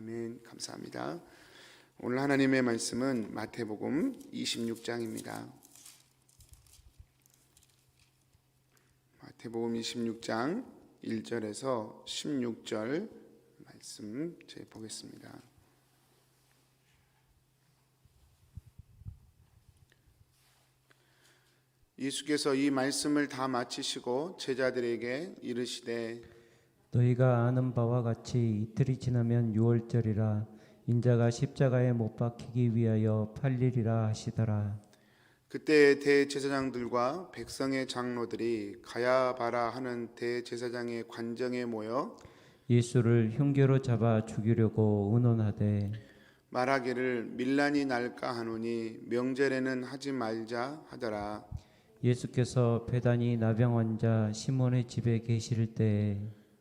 아멘. 감사합니다. 오늘 하나님의 말씀은 마태복음 26장입니다. 마태복음 26장 1절에서 16절 말씀 제 보겠습니다. 예수께서 이 말씀을 다 마치시고 제자들에게 이르시되 너희가 아는 바와 같이 이틀이 지나면 유월절이라 인자가 십자가에 못 박히기 위하여 팔리리라 하시더라. 그때 대제사장들과 백성의 장로들이 가야 바라 하는 대제사장의 관정에 모여 예수를 흉계로 잡아 죽이려고 의논하되 말하기를 밀란이 날까 하노니 명절에는 하지 말자 하더라 예수께서 배단이 나병 환자 시몬의 집에 계실 때에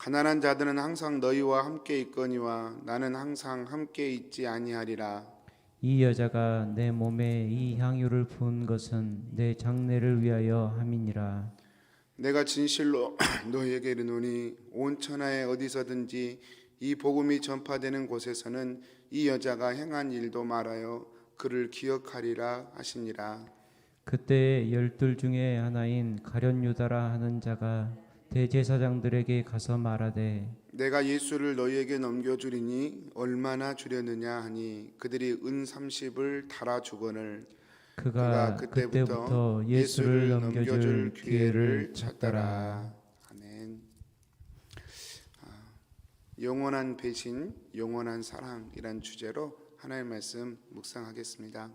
가난한 자들은 항상 너희와 함께 있거니와 나는 항상 함께 있지 아니하리라. 이 여자가 내 몸에 이 향유를 부은 것은 내 장례를 위하여 함이니라. 내가 진실로 너희에게 이르노니 온 천하에 어디서든지 이 복음이 전파되는 곳에서는 이 여자가 행한 일도 말하여 그를 기억하리라 하시니라. 그때 열둘 중에 하나인 가련 유다라 하는 자가 대제사장들에게 가서 말하되 내가 예수를 너희에게 넘겨주리니 얼마나 주려느냐 하니 그들이 은 30을 달아 주거늘 그가 그때부터 예수를 넘겨줄 기회를 찾더라 아멘. 아, 영원한 배신, 영원한 사랑이란 주제로 하나의 말씀 묵상하겠습니다.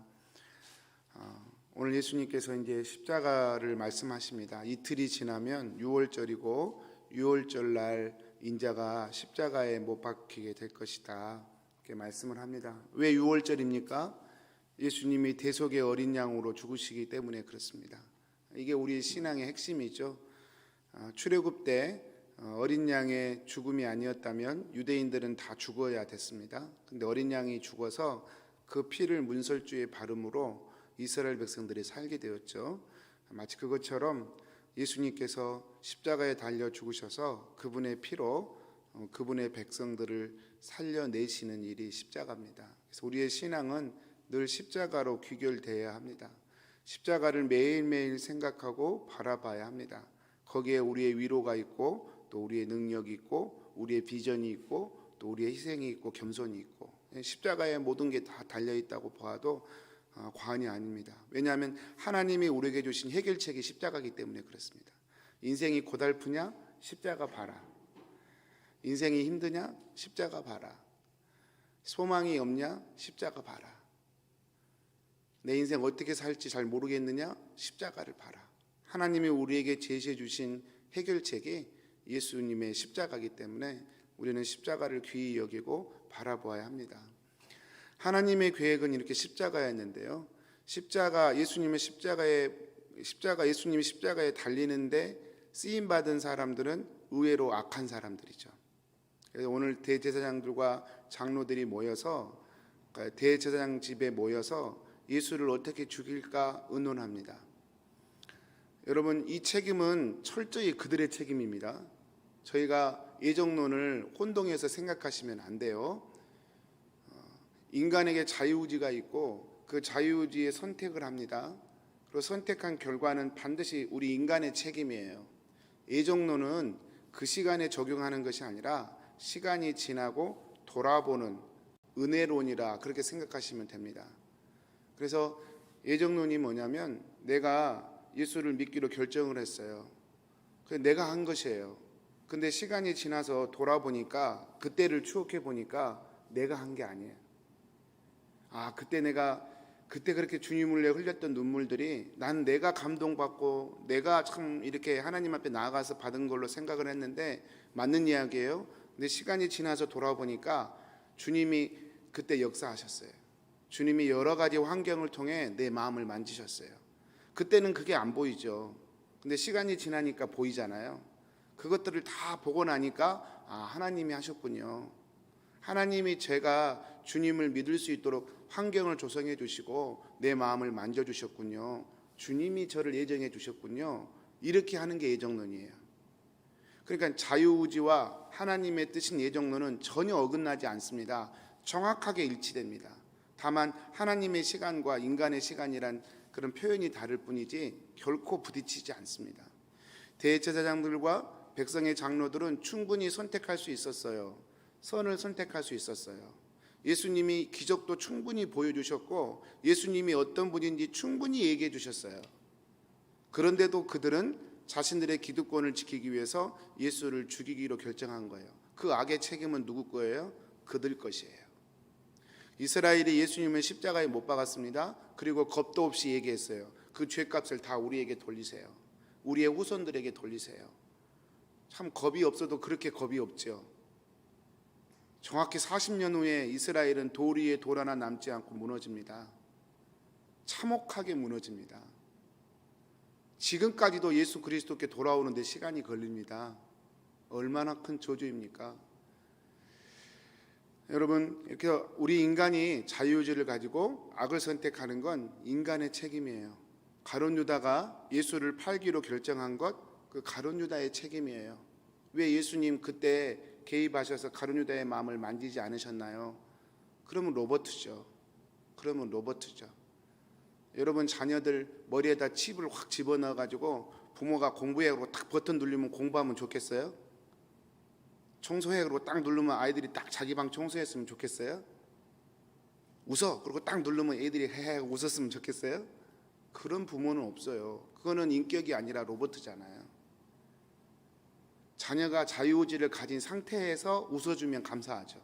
아, 오늘 예수님께서 이제 십자가를 말씀하십니다. 이틀이 지나면 6월절이고 6월절 날 인자가 십자가에 못 박히게 될 것이다. 이렇게 말씀을 합니다. 왜 6월절입니까? 예수님이 대속의 어린 양으로 죽으시기 때문에 그렇습니다. 이게 우리 신앙의 핵심이죠. 아, 출애굽 때 어, 어린 양의 죽음이 아니었다면 유대인들은 다 죽어야 됐습니다. 근데 어린 양이 죽어서 그 피를 문설주에 바름으로 이스라엘 백성들이 살게 되었죠. 마치 그것처럼 예수님께서 십자가에 달려 죽으셔서 그분의 피로 어, 그분의 백성들을 살려내시는 일이 십자가입니다. 그래서 우리의 신앙은 늘 십자가로 귀결돼야 합니다. 십자가를 매일매일 생각하고 바라봐야 합니다. 거기에 우리의 위로가 있고 또 우리의 능력이 있고 우리의 비전이 있고 또 우리의 희생이 있고 겸손이 있고 십자가에 모든 게 다 달려 있다고 어, 과언이 아닙니다. 왜냐하면 하나님이 우리에게 주신 해결책이 십자가이기 때문에 그렇습니다. 인생이 고달프냐? 십자가 봐라. 인생이 힘드냐? 십자가 봐라. 소망이 없냐? 십자가 봐라. 내 인생 어떻게 살지 잘 모르겠느냐? 십자가를 봐라. 하나님이 우리에게 제시해 주신 해결책이 예수님의 십자가이기 때문에 우리는 십자가를 귀히 여기고 바라보아야 합니다. 하나님의 계획은 이렇게 십자가였는데요. 십자가 예수님의 십자가에 십자가 예수님이 십자가에 달리는데 쓰임 받은 사람들은 의외로 악한 사람들이죠. 그래서 오늘 대제사장들과 장로들이 모여서 그러니까 대제사장 집에 모여서 예수를 어떻게 죽일까 의논합니다. 여러분 이 책임은 철저히 그들의 책임입니다. 저희가 예정론을 혼동해서 생각하시면 안 돼요. 어, 인간에게 자유의지가 있고 그 자유의지에 선택을 합니다. 그리고 선택한 결과는 반드시 우리 인간의 책임이에요. 예정론은 그 시간에 적용하는 것이 아니라 시간이 지나고 돌아보는 은혜론이라 그렇게 생각하시면 됩니다. 그래서 예정론이 뭐냐면 내가 예수를 믿기로 결정을 했어요. 그 내가 한 것이에요. 근데 시간이 지나서 돌아보니까 그때를 추억해 보니까 내가 한 게 아니에요. 아, 그때 내가 그때 그렇게 주님을 위해 흘렸던 눈물들이 난 내가 감동받고 내가 참 이렇게 하나님 앞에 나아가서 받은 걸로 생각을 했는데 맞는 이야기예요. 근데 시간이 지나서 돌아보니까 주님이 그때 역사하셨어요. 주님이 여러 가지 환경을 통해 내 마음을 만지셨어요. 그때는 그게 안 보이죠. 근데 시간이 지나니까 보이잖아요. 그것들을 다 보고 나니까 아, 하나님이 하셨군요. 하나님이 제가 주님을 믿을 수 있도록 환경을 조성해 주시고 내 마음을 만져 주셨군요. 주님이 저를 예정해 주셨군요. 이렇게 하는 게 예정론이에요. 그러니까 자유의지와 하나님의 뜻인 예정론은 전혀 어긋나지 않습니다. 정확하게 일치됩니다. 다만 하나님의 시간과 인간의 시간이란 그런 표현이 다를 뿐이지 결코 부딪히지 않습니다. 대제사장들과 백성의 장로들은 충분히 선택할 수 있었어요. 선을 선택할 수 있었어요. 예수님이 기적도 충분히 보여주셨고 예수님이 어떤 분인지 충분히 얘기해 주셨어요. 그런데도 그들은 자신들의 기득권을 지키기 위해서 예수를 죽이기로 결정한 거예요. 그 악의 책임은 누구 거예요? 그들 것이에요. 이스라엘이 예수님을 십자가에 못 박았습니다. 그리고 겁도 없이 얘기했어요. 그 죄값을 다 우리에게 돌리세요. 우리의 후손들에게 돌리세요. 참 겁이 없어도 그렇게 겁이 없죠. 정확히 40년 후에 이스라엘은 돌 위에 돌 하나 남지 않고 무너집니다. 참혹하게 무너집니다. 지금까지도 예수 그리스도께 돌아오는데 시간이 걸립니다. 얼마나 큰 저주입니까? 여러분 이렇게 우리 인간이 자유의지를 가지고 악을 선택하는 건 인간의 책임이에요. 가론 유다가 예수를 팔기로 결정한 것 그 가론 유다의 책임이에요. 왜 예수님 그때 개입하셔서 가론 유다의 마음을 만지지 않으셨나요? 그러면 로버트죠. 그러면 로버트죠. 여러분 자녀들 머리에다 칩을 확 집어넣어 가지고 부모가 공부해 그러고 딱 버튼 누르면 공부하면 좋겠어요? 청소해 그러고 딱 누르면 아이들이 딱 자기 방 청소했으면 좋겠어요? 웃어 그리고 딱 누르면 애들이 헤헤 웃었으면 좋겠어요? 그런 부모는 없어요. 그거는 인격이 아니라 로버트잖아요. 자녀가 자유의지를 가진 상태에서 웃어주면 감사하죠.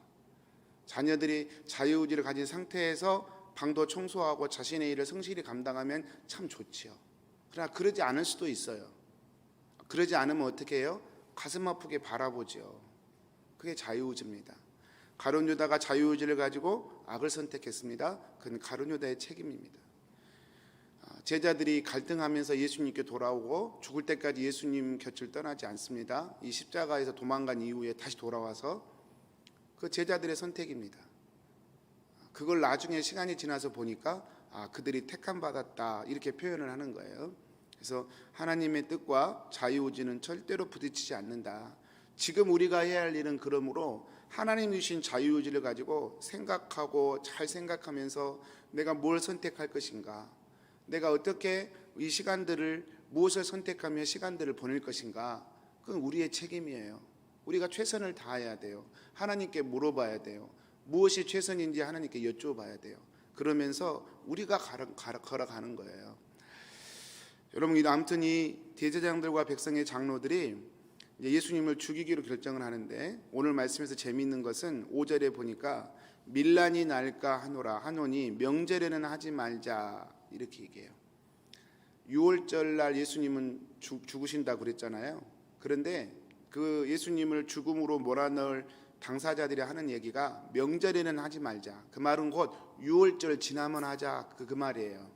자녀들이 자유의지를 가진 상태에서 방도 청소하고 자신의 일을 성실히 감당하면 참 좋지요. 그러나 그러지 않을 수도 있어요. 그러지 않으면 어떻게 해요? 가슴 아프게 바라보죠. 그게 자유의지입니다. 가론 유다가 자유의지를 가지고 악을 선택했습니다. 그건 가론 유다의 책임입니다. 아, 제자들이 갈등하면서 예수님께 돌아오고 죽을 때까지 예수님 곁을 떠나지 않습니다. 이 십자가에서 도망간 이후에 다시 돌아와서 그 제자들의 선택입니다. 그걸 나중에 시간이 지나서 보니까 아 그들이 택함 받았다 이렇게 표현을 하는 거예요. 그래서 하나님의 뜻과 자유의지는 절대로 부딪히지 않는다. 지금 우리가 해야 할 일은 그러므로 하나님 주신 자유의지를 가지고 생각하고 잘 생각하면서 내가 뭘 선택할 것인가, 내가 어떻게 이 시간들을 무엇을 선택하며 시간들을 보낼 것인가, 그건 우리의 책임이에요. 우리가 최선을 다해야 돼요. 하나님께 물어봐야 돼요. 무엇이 최선인지 하나님께 여쭤봐야 돼요. 그러면서 우리가 걸어, 걸어가는 거예요. 여러분, 아무튼 이 대제장들과 백성의 장로들이 예수님을 죽이기로 결정을 하는데 오늘 말씀에서 재미있는 것은 5절에 보니까 밀란이 날까 하노라 하노니 명절에는 하지 말자 이렇게 얘기해요. 6월절 날 예수님은 죽, 죽으신다 그랬잖아요. 그런데 그 예수님을 죽음으로 몰아넣을 당사자들이 하는 얘기가 명절에는 하지 말자. 그 말은 곧 6월절 지나면 하자 그, 그 말이에요.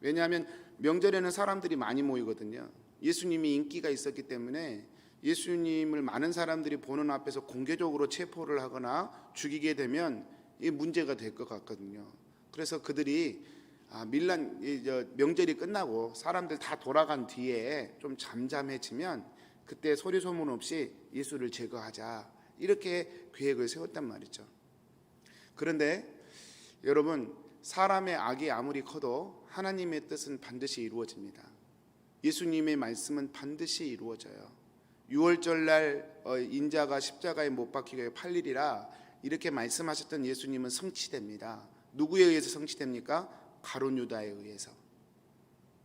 왜냐하면 명절에는 사람들이 많이 모이거든요. 예수님이 인기가 있었기 때문에 예수님을 많은 사람들이 보는 앞에서 공개적으로 체포를 하거나 죽이게 되면 이 문제가 될 것 같거든요. 그래서 그들이 아, 밀란 이, 저, 명절이 끝나고 사람들 다 돌아간 뒤에 좀 잠잠해지면 그때 소리 소문 없이 예수를 제거하자 이렇게 계획을 세웠단 말이죠. 그런데 여러분 사람의 악이 아무리 커도 하나님의 뜻은 반드시 이루어집니다. 예수님의 말씀은 반드시 이루어져요. 6월절 날 어, 인자가 십자가에 못 박히게 8일이라 이렇게 말씀하셨던 예수님은 성취됩니다. 누구에 의해서 성취됩니까? 가론 유다에 의해서.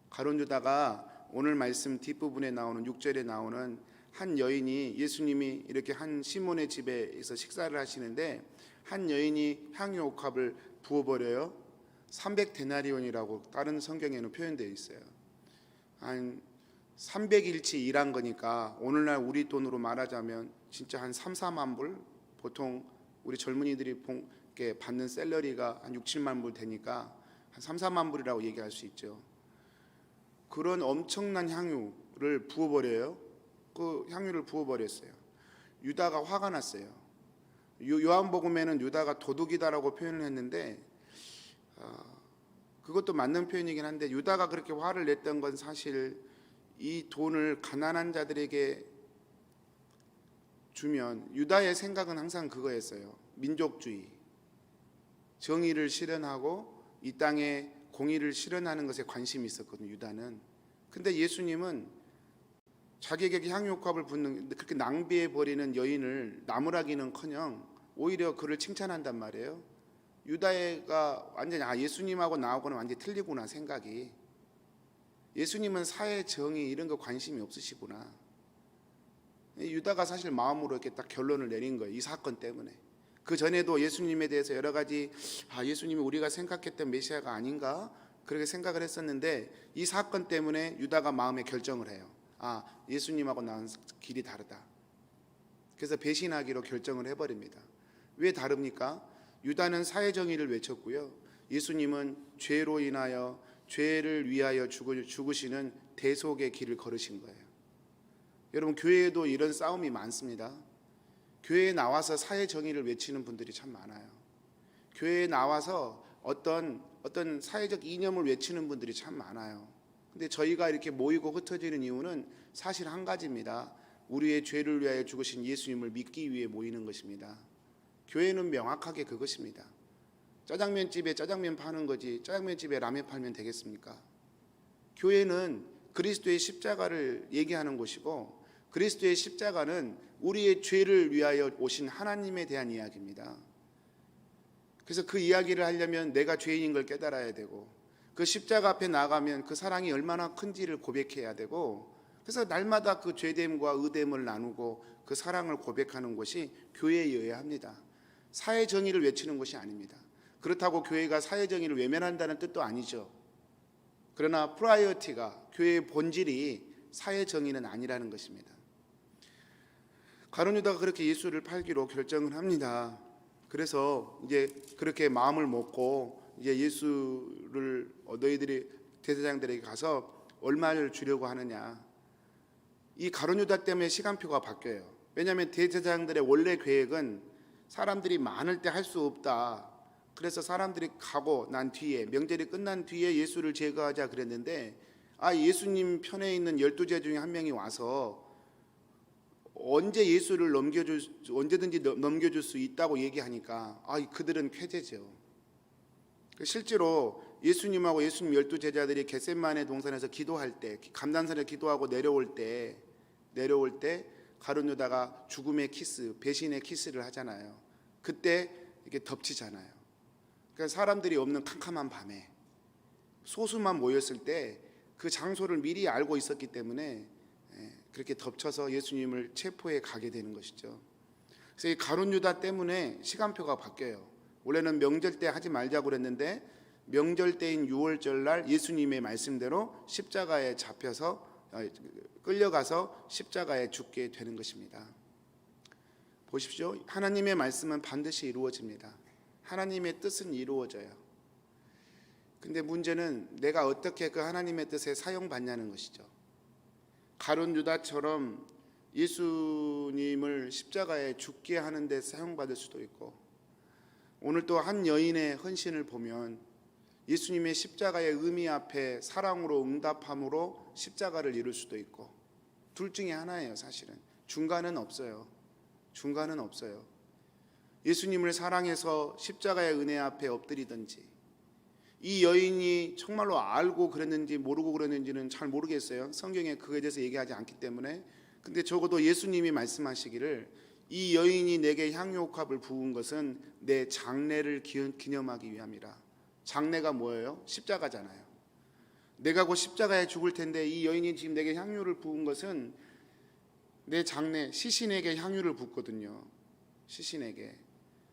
가론 유다가 오늘 말씀 뒷부분에 나오는 6절에 나오는 한 여인이 예수님이 이렇게 한 시몬의 집에서 식사를 하시는데 한 여인이 향유 옥합을 부어 버려요. 300데나리온이라고 다른 성경에는 표현되어 있어요. 한 300일치 일한 거니까 오늘날 우리 돈으로 말하자면 진짜 한 3, 4만 불 보통 우리 젊은이들이 받는 셀러리가 한 6, 7만 불 되니까 한 3, 4만 불이라고 얘기할 수 있죠. 그런 엄청난 향유를 부어버려요. 그 향유를 부어버렸어요. 유다가 화가 났어요. 요- 요한복음에는 유다가 도둑이다라고 표현을 했는데 아, 그것도 맞는 표현이긴 한데 유다가 그렇게 화를 냈던 건 사실 이 돈을 가난한 자들에게 주면 유다의 생각은 항상 그거였어요. 민족주의. 정의를 실현하고 이 땅에 공의를 실현하는 것에 관심이 있었거든요. 유다는. 근데 예수님은 자기에게 향유옥합을 붓는 그렇게 낭비해 버리는 여인을 나무라기는커녕 오히려 그를 칭찬한단 말이에요. 유다가 완전히 아 예수님하고 나하고는 완전히 틀리구나 생각이. 예수님은 사회 정의 이런 거 관심이 없으시구나. 이 유다가 사실 마음으로 이렇게 딱 결론을 내린 거예요. 이 사건 때문에. 그 전에도 예수님에 대해서 여러 가지 아 예수님이 우리가 생각했던 메시아가 아닌가 그렇게 생각을 했었는데 이 사건 때문에 유다가 마음에 결정을 해요. 아 예수님하고 나는 길이 다르다. 그래서 배신하기로 결정을 해버립니다. 왜 다릅니까? 유다는 사회 정의를 외쳤고요. 예수님은 죄로 인하여 죄를 위하여 죽으- 죽으시는 대속의 길을 걸으신 거예요. 여러분 교회에도 이런 싸움이 많습니다. 교회에 나와서 사회 정의를 외치는 분들이 참 많아요. 교회에 나와서 어떤 어떤 사회적 이념을 외치는 분들이 참 많아요. 근데 저희가 이렇게 모이고 흩어지는 이유는 사실 한 가지입니다. 우리의 죄를 위하여 죽으신 예수님을 믿기 위해 모이는 것입니다. 교회는 명확하게 그것입니다. 짜장면 집에 짜장면 파는 거지 짜장면 집에 라면 팔면 되겠습니까? 교회는 그리스도의 십자가를 얘기하는 곳이고 그리스도의 십자가는 우리의 죄를 위하여 오신 하나님에 대한 이야기입니다. 그래서 그 이야기를 하려면 내가 죄인인 걸 깨달아야 되고 그 십자가 앞에 나가면 그 사랑이 얼마나 큰지를 고백해야 되고 그래서 날마다 그 죄됨과 의됨을 나누고 그 사랑을 고백하는 것이 교회여야 합니다. 사회 정의를 외치는 것이 아닙니다. 그렇다고 교회가 사회 정의를 외면한다는 뜻도 아니죠. 그러나 프라이어티가 교회의 본질이 사회 정의는 아니라는 것입니다. 가론 유다가 그렇게 예수를 팔기로 결정을 합니다. 그래서 이제 그렇게 마음을 먹고 이제 예수를 어, 너희들이 대제사장들에게 가서 얼마를 주려고 하느냐. 이 가론 유다 때문에 시간표가 바뀌어요. 왜냐하면 대제사장들의 원래 계획은 사람들이 많을 때 할 수 없다. 그래서 사람들이 가고 난 뒤에 명절이 끝난 뒤에 예수를 제거하자 그랬는데 아 예수님 편에 있는 열두 제 중에 한 명이 와서 언제 예수를 넘겨줄 수- 언제든지 넘- 넘겨줄 수 있다고 얘기하니까 아 그들은 쾌재죠. 실제로 예수님하고 예수님 열두 제자들이 겟셋만의 동산에서 기도할 때 감단산에 기도하고 내려올 때 내려올 때 가룟 유다가 죽음의 키스, 배신의 키스를 하잖아요. 그때 이렇게 덮치잖아요. 그러니까 사람들이 없는 캄캄한 밤에 소수만 모였을 때 그 장소를 미리 알고 있었기 때문에 예, 그렇게 덮쳐서 예수님을 체포해 가게 되는 것이죠. 그래서 이 가론 유다 때문에 시간표가 바뀌어요. 원래는 명절 때 하지 말자고 그랬는데 명절 때인 6월절 날 예수님의 말씀대로 십자가에 잡혀서 어, 끌려가서 십자가에 죽게 되는 것입니다. 보십시오. 하나님의 말씀은 반드시 이루어집니다. 하나님의 뜻은 이루어져요. 근데 문제는 내가 어떻게 그 하나님의 뜻에 사용받냐는 것이죠. 가론 유다처럼 예수님을 십자가에 죽게 하는 데 사용받을 수도 있고 오늘 또 한 여인의 헌신을 보면 예수님의 십자가의 의미 앞에 사랑으로 응답함으로 십자가를 이룰 수도 있고 둘 중에 하나예요, 사실은. 중간은 없어요. 중간은 없어요. 예수님을 사랑해서 십자가의 은혜 앞에 엎드리든지 이 여인이 정말로 알고 그랬는지 모르고 그랬는지는 잘 모르겠어요. 성경에 그거에 대해서 얘기하지 않기 때문에. 근데 적어도 예수님이 말씀하시기를 이 여인이 내게 향유옥합을 부은 것은 내 장례를 기- 기념하기 위함이라. 장례가 뭐예요? 십자가잖아요. 내가 곧 십자가에 죽을 텐데 이 여인이 지금 내게 향유를 부은 것은 내 장례 시신에게 향유를 붓거든요. 시신에게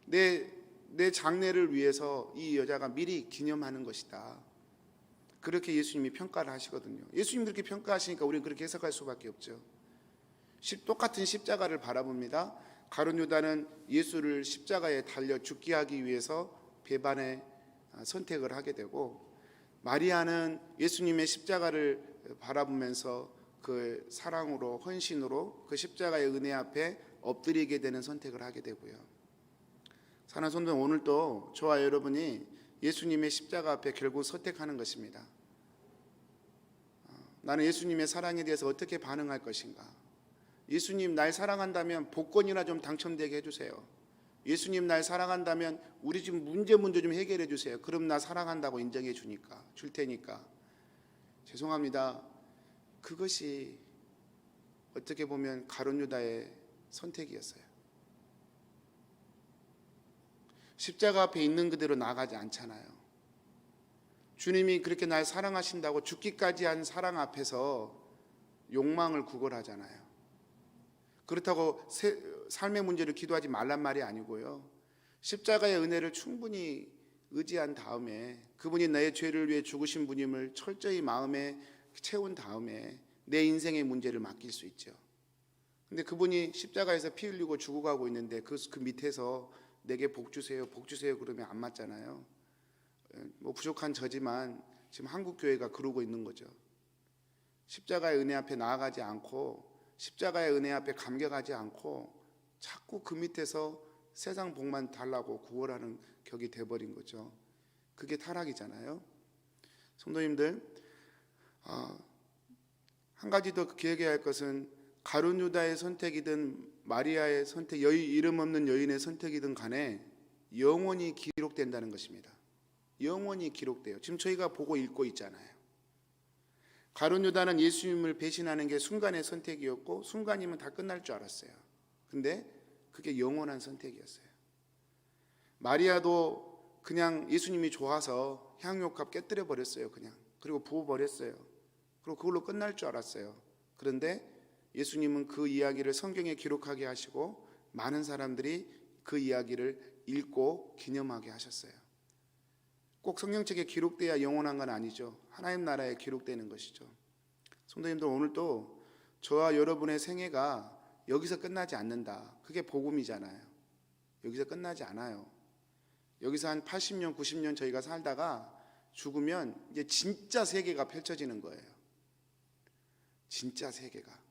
내 내 장례를 위해서 이 여자가 미리 기념하는 것이다. 그렇게 예수님이 평가를 하시거든요. 예수님 그렇게 평가하시니까 우리는 그렇게 해석할 수밖에 없죠. 십- 똑같은 십자가를 바라봅니다. 가룟 유다는 예수를 십자가에 달려 죽게 하기 위해서 배반의 아, 선택을 하게 되고 마리아는 예수님의 십자가를 바라보면서 그 사랑으로 헌신으로 그 십자가의 은혜 앞에 엎드리게 되는 선택을 하게 되고요. 사는 손들 오늘도 저와 여러분이 예수님의 십자가 앞에 결국 선택하는 것입니다. 어, 나는 예수님의 사랑에 대해서 어떻게 반응할 것인가? 예수님 날 사랑한다면 복권이나 좀 당첨되게 해주세요. 예수님 날 사랑한다면 우리 지금 문제 문제 좀 해결해 주세요. 그럼 나 사랑한다고 인정해 주니까 줄 테니까 죄송합니다. 그것이 어떻게 보면 가룟 유다의 선택이었어요. 십자가 앞에 있는 그대로 나가지 않잖아요. 주님이 그렇게 날 사랑하신다고 죽기까지 한 사랑 앞에서 욕망을 구걸하잖아요. 그렇다고 세- 삶의 문제를 기도하지 말란 말이 아니고요. 십자가의 은혜를 충분히 의지한 다음에 그분이 나의 죄를 위해 죽으신 분임을 철저히 마음에 채운 다음에 내 인생의 문제를 맡길 수 있죠. 근데 그분이 십자가에서 피 흘리고 죽어가고 있는데 그, 그 밑에서 내게 복 주세요, 복 주세요 그러면 안 맞잖아요. 에, 뭐 부족한 저지만 지금 한국 교회가 그러고 있는 거죠. 십자가의 은혜 앞에 나아가지 않고 십자가의 은혜 앞에 감격하지 않고 자꾸 그 밑에서 세상 복만 달라고 구걸하는 격이 돼버린 거죠. 그게 타락이잖아요. 성도님들, 아, 한 가지 더 기억해야 할 것은 가룟 유다의 선택이든 마리아의 선택, 여인 이름 없는 여인의 선택이든 간에 영원히 기록된다는 것입니다. 영원히 기록돼요. 지금 저희가 보고 읽고 있잖아요. 가룟 유다는 예수님을 배신하는 게 순간의 선택이었고 순간이면 다 끝날 줄 알았어요. 근데 그게 영원한 선택이었어요. 마리아도 그냥 예수님이 좋아서 향유값 깨뜨려 버렸어요. 그냥 그리고 부어 버렸어요. 그리고 그걸로 끝날 줄 알았어요. 그런데 예수님은 그 이야기를 성경에 기록하게 하시고 많은 사람들이 그 이야기를 읽고 기념하게 하셨어요. 꼭 성경책에 기록돼야 영원한 건 아니죠. 하나님 나라에 기록되는 것이죠. 성도님들 오늘도 저와 여러분의 생애가 여기서 끝나지 않는다. 그게 복음이잖아요. 여기서 끝나지 않아요. 여기서 한 80년, 90년 저희가 살다가 죽으면 이제 진짜 세계가 펼쳐지는 거예요. 진짜 세계가.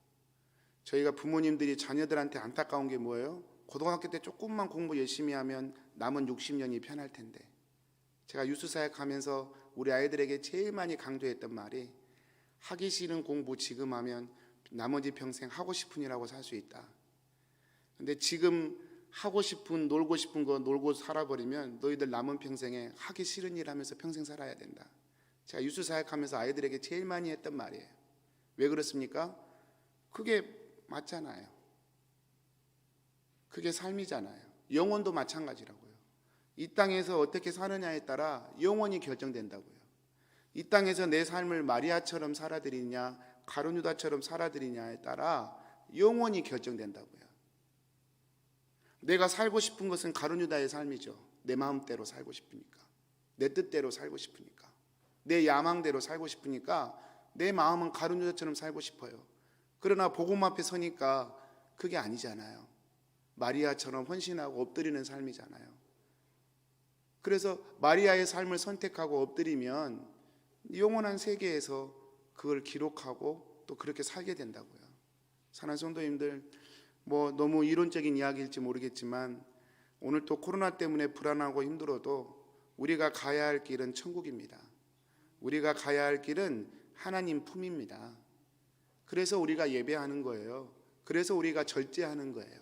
저희가 부모님들이 자녀들한테 안타까운 게 뭐예요? 고등학교 때 조금만 공부 열심히 하면 남은 60년이 편할 텐데. 제가 유수사역 하면서 우리 아이들에게 제일 많이 강조했던 말이 하기 싫은 공부 지금 하면 나머지 평생 하고 싶은이라고 살 수 있다. 근데 지금 하고 싶은 놀고 싶은 거 놀고 살아버리면 너희들 남은 평생에 하기 싫은 일 하면서 평생 살아야 된다. 제가 유수사역 하면서 아이들에게 제일 많이 했던 말이에요. 왜 그렇습니까? 그게 맞잖아요. 그게 삶이잖아요. 영혼도 마찬가지라고요. 이 땅에서 어떻게 사느냐에 따라 영원히 결정된다고요. 이 땅에서 내 삶을 마리아처럼 살아들이냐, 가룟유다처럼 살아들이냐에 따라 영원히 결정된다고요. 내가 살고 싶은 것은 가룟유다의 삶이죠. 내 마음대로 살고 싶으니까, 내 뜻대로 살고 싶으니까, 내 야망대로 살고 싶으니까 내 마음은 가룟유다처럼 살고 싶어요. 그러나 복음 앞에 서니까 그게 아니잖아요. 마리아처럼 헌신하고 엎드리는 삶이잖아요. 그래서 마리아의 삶을 선택하고 엎드리면 영원한 세계에서 그걸 기록하고 또 그렇게 살게 된다고요. 사는 성도님들 뭐 너무 이론적인 이야기일지 모르겠지만 오늘 또 코로나 때문에 불안하고 힘들어도 우리가 가야 할 길은 천국입니다. 우리가 가야 할 길은 하나님 품입니다. 그래서 우리가 예배하는 거예요. 그래서 우리가 절제하는 거예요.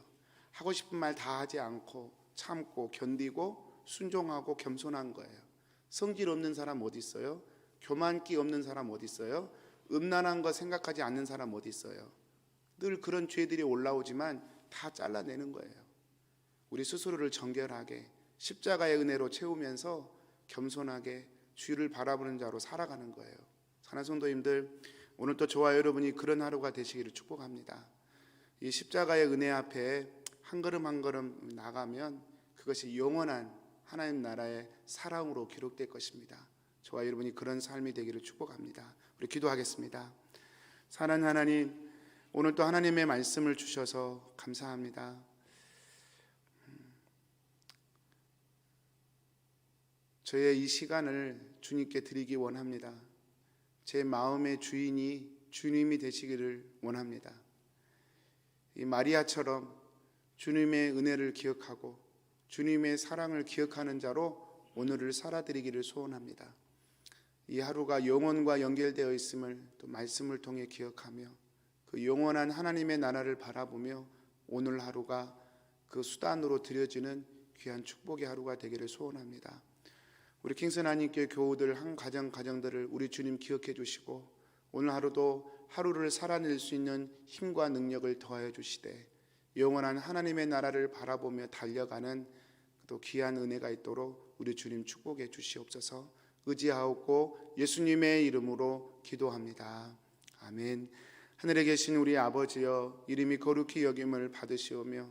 하고 싶은 말 다 하지 않고 참고 견디고 순종하고 겸손한 거예요. 성질 없는 사람 어디 있어요? 교만기 없는 사람 어디 있어요? 음란한 거 생각하지 않는 사람 어디 있어요? 늘 그런 죄들이 올라오지만 다 잘라내는 거예요. 우리 스스로를 정결하게 십자가의 은혜로 채우면서 겸손하게 주를 바라보는 자로 살아가는 거예요. 사는 성도님들 오늘 또 저와 여러분이 그런 하루가 되시기를 축복합니다. 이 십자가의 은혜 앞에 한 걸음 한 걸음 나가면 그것이 영원한 하나님 나라의 사랑으로 기록될 것입니다. 저와 여러분이 그런 삶이 되기를 축복합니다. 우리 기도하겠습니다. 사랑 하나님, 오늘 또 하나님의 말씀을 주셔서 감사합니다. 저의 이 시간을 주님께 드리기 원합니다. 제 마음의 주인이 주님이 되시기를 원합니다. 이 마리아처럼 주님의 은혜를 기억하고 주님의 사랑을 기억하는 자로 오늘을 살아드리기를 소원합니다. 이 하루가 영원과 연결되어 있음을 또 말씀을 통해 기억하며 그 영원한 하나님의 나라를 바라보며 오늘 하루가 그 수단으로 드려지는 귀한 축복의 하루가 되기를 소원합니다. 우리 킹슨 하나님께 교우들 한 가정 가정들을 우리 주님 기억해 주시고 오늘 하루도 하루를 살아낼 수 있는 힘과 능력을 더하여 주시되 영원한 하나님의 나라를 바라보며 달려가는 또 귀한 은혜가 있도록 우리 주님 축복해 주시옵소서. 의지하옵고 예수님의 이름으로 기도합니다. 아멘. 하늘에 계신 우리 아버지여 이름이 거룩히 여김을 받으시오며